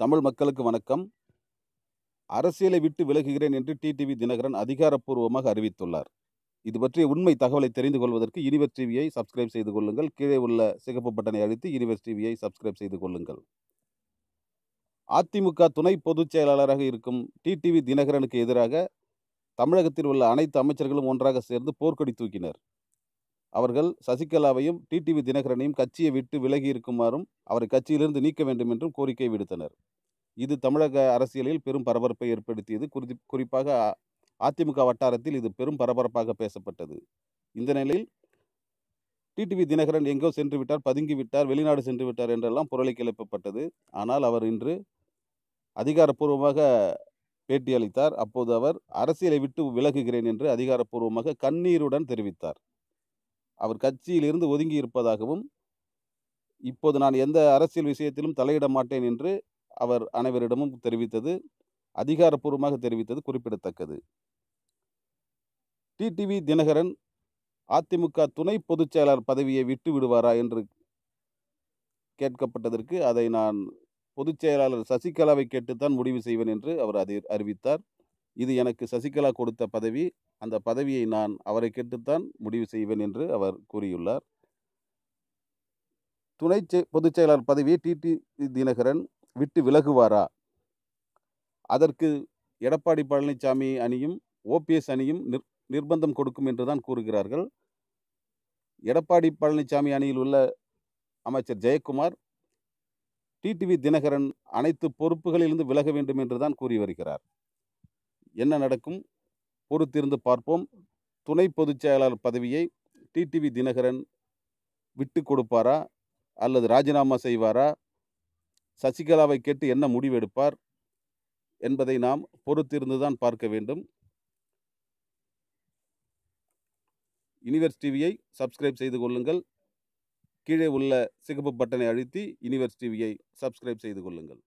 தமிழ் மக்களுக்கு வணக்கம். அரசியலை விட்டு விலகுகிறேன் என்று டிடிவி தினகரன் அதிகாரப்பூர்வமாக அறிவித்துள்ளார். இது பற்றிய உண்மை தகவலை தெரிந்து கொள்வதற்கு யூனிவர்ஸ் டிவியை சப்ஸ்கிரைப் செய்து கொள்ளுங்கள். கீழே உள்ள சிகப்பு பட்டனை அழுத்தி யூனிவர்ஸ் டிவியை சப்ஸ்கிரைப் செய்து கொள்ளுங்கள். அதிமுக துணை பொதுச் செயலாளராக இருக்கும் டிடிவி தினகரனுக்கு எதிராக தமிழகத்தில் உள்ள அனைத்து அமைச்சர்களும் ஒன்றாக சேர்ந்து போர்க்கொடி தூக்கினர். அவர்கள் சசிகலாவையும் டிடிவி தினகரனையும் கட்சியை விட்டு விலகி இருக்குமாறும் அவரை கட்சியிலிருந்து நீக்க வேண்டும் என்றும் கோரிக்கை விடுத்தனர். இது தமிழக அரசியலில் பெரும் பரபரப்பை ஏற்படுத்தியது. குறி குறிப்பாக அதிமுக வட்டாரத்தில் இது பெரும் பரபரப்பாக பேசப்பட்டது. இந்த நிலையில் டிடிவி தினகரன் எங்கோ சென்று விட்டார் பதுங்கி விட்டார் வெளிநாடு சென்று விட்டார் என்றெல்லாம் புரளி கிளப்பப்பட்டது. ஆனால் அவர் இன்று அதிகாரப்பூர்வமாக பேட்டியளித்தார். அப்போது அவர் அரசியலை விட்டு விலகுகிறேன் என்று அதிகாரப்பூர்வமாக கண்ணீருடன் தெரிவித்தார். அவர் கட்சியிலிருந்து ஒதுங்கி இருப்பதாகவும் இப்போது நான் எந்த அரசியல் விஷயத்திலும் தலையிட மாட்டேன் என்று அவர் அனைவரிடமும் தெரிவித்தது அதிகாரப்பூர்வமாக தெரிவித்தது குறிப்பிடத்தக்கது. டிடிவி தினகரன் அதிமுக துணை பொதுச் செயலாளர் பதவியை விட்டு விடுவாரா என்று கேட்கப்பட்டதற்கு அதை நான் பொதுச் செயலாளர் சசிகலாவை கேட்டுத்தான் முடிவு செய்வேன் என்று அவர் அறிவித்தார். இது எனக்கு சசிகலா கொடுத்த பதவி. அந்த பதவியை நான் அவரை கேட்டுத்தான் முடிவு செய்வேன் என்று அவர் கூறியுள்ளார். துணை செ- பொதுச் செயலாளர் பதவியை டிடி தினகரன் விட்டு விலகுவாரா? அதற்கு எடப்பாடி பழனிசாமி அணியும் ஓபிஎஸ் அணியும் நிர் நிர்பந்தம் கொடுக்கும் என்று தான் கூறுகிறார்கள். எடப்பாடி பழனிசாமி அணியில் உள்ள அமைச்சர் ஜெயக்குமார் டிடிவி தினகரன் அனைத்து பொறுப்புகளிலிருந்து விலக வேண்டும் என்று தான் கூறி வருகிறார். என்ன நடக்கும்? பொறுத்திருந்து பார்ப்போம். துணை பொதுச் செயலாளர் பதவியை டிடிவி தினகரன் விட்டு கொடுப்பாரா? அல்லது ராஜினாமா செய்வாரா? சசிகலாவை கேட்டு என்ன முடிவெடுப்பார்? என்பதை நாம் பொறுத்திருந்து தான் பார்க்க வேண்டும். யூனிவர்ஸ் டிவியை சப்ஸ்கிரைப் செய்து கொள்ளுங்கள். கீழே உள்ள சிகப்பு பட்டனை அழுத்தி யூனிவர்ஸ் டிவியை சப்ஸ்கிரைப் செய்து கொள்ளுங்கள்.